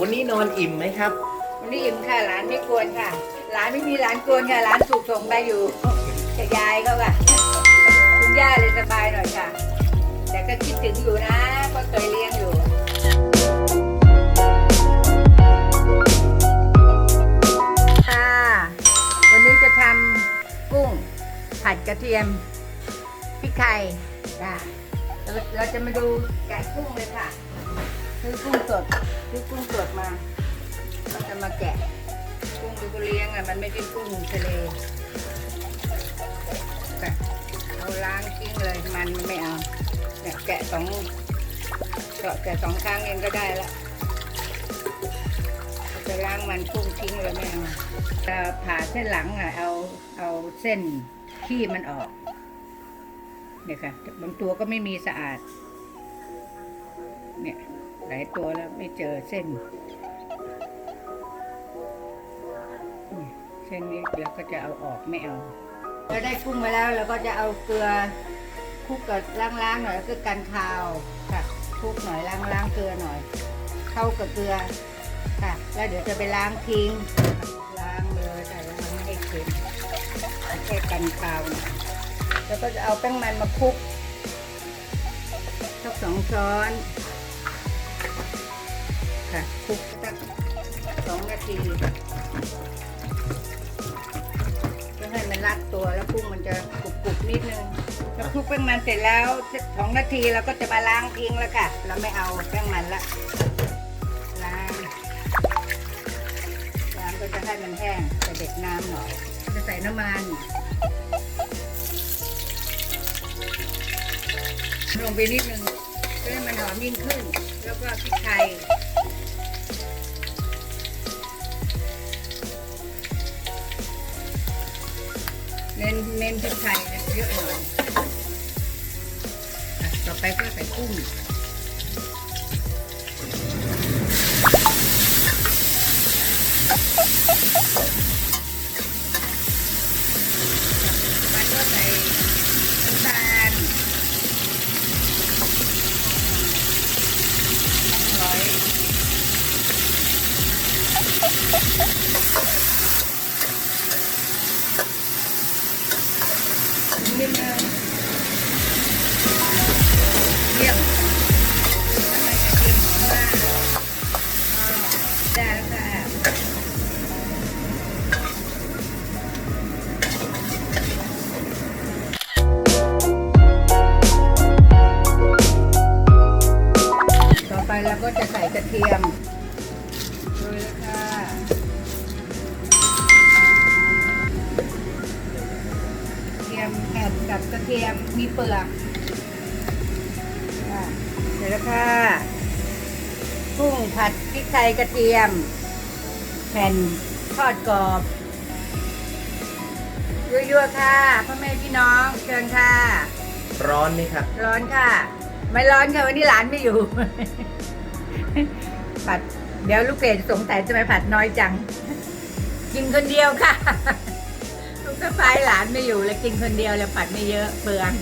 วันนี้นอนอิ่มไหมครับ วันนี้อิ่มค่ะหลานไม่กวนค่ะ หลานไม่มีหลานกวนค่ะหลานถูกส่งไปอยู่กับยายเขาค่ะคุณย่าเลยสบายหน่อยค่ะ แต่ก็คิดถึงอยู่นะก็เคยเลี้ยงอยู่ค่ะวันนี้จะทำกุ้ง ผัดกระเทียมพริกไทยจ้ะเราเราจะมาดูแกะกุ้งเลยค่ะ ซื้อกุ้งสดซื้อกุ้งสดมาก็จะมาแกะ กุ้งดูก็เลี้ยงอะมันไม่ใช่กุ้งทะเลแกะเอาล้างทิ้งเลยมันมันไม่เอาเนี่ยแกะสองเจาะแกะสองครั้งเองก็ได้ละจะล้างมันกุ้งทิ้งเลยไม่เอาจะผ่าเส้นหลังอะเอาเอาเส้นขี้มันออกเนี่ยค่ะบางตัวก็ไม่มีสะอาดเนี่ย หลายตัวแล้วไม่เจอเส้น เส้นนี้เราก็จะเอาออกไม่เอาเราได้กุ้งมาแล้วเราก็จะเอาเกลือคลุกกับล้างๆหน่อยก็กันคาวค่ะคลุกหน่อยล้างๆเกลือหน่อย เข้ากับเกลือค่ะ แล้วเดี๋ยวจะไปล้างทิ้งล้างเลยแต่ว่ามันไม่ให้เค็มเอาแค่กันคาวแล้วก็จะเอาแป้งมันมาคลุกสักสองช้อน ค่ะคลุกสักสองนาทีเพื่อให้มันรัดตัวแล้วกุ้งมันจะกรุบกรุบนิดนึงแล้วคลุกแป้งมันเสร็จแล้วสองนาทีเราก็จะมาล้างทิ้งแล้วค่ะ เราไม่เอาแป้งมันละล้างล้างก็จะให้มันแห้งจะเด็ดน้ำหน่อยจะใส่น้ำมันลงไปนิดนึงเพื่อให้มันหอมยิ่งขึ้น แล้วก็พริกไทย เน้นเน้นพริกไทยเยอะหน่อยต่อไปก็ใส่กุ้งมันก็ใส่น้ำตาลหอย เทียมโรยแล้วค่ะกระเทียมแผ่นกับกระเทียมมีเปลือกอะเสร็จแล้วค่ะกุ้งผัดพริกไทยกระเทียม แผ่นทอดกรอบยั่วๆค่ะพ่อแม่พี่น้องเชิญค่ะ ร้อนไหมครับ ร้อนค่ะ ไม่ร้อนค่ะวันนี้หลานไม่อยู่ ผัด เดี๋ยวลูกเกดสงสัยจะไปผัดน้อยจัง กินคนเดียวค่ะ ลูกสะพ้ายหลานไม่อยู่เลยกินคนเดียวเลยผัดไม่เยอะเปลือง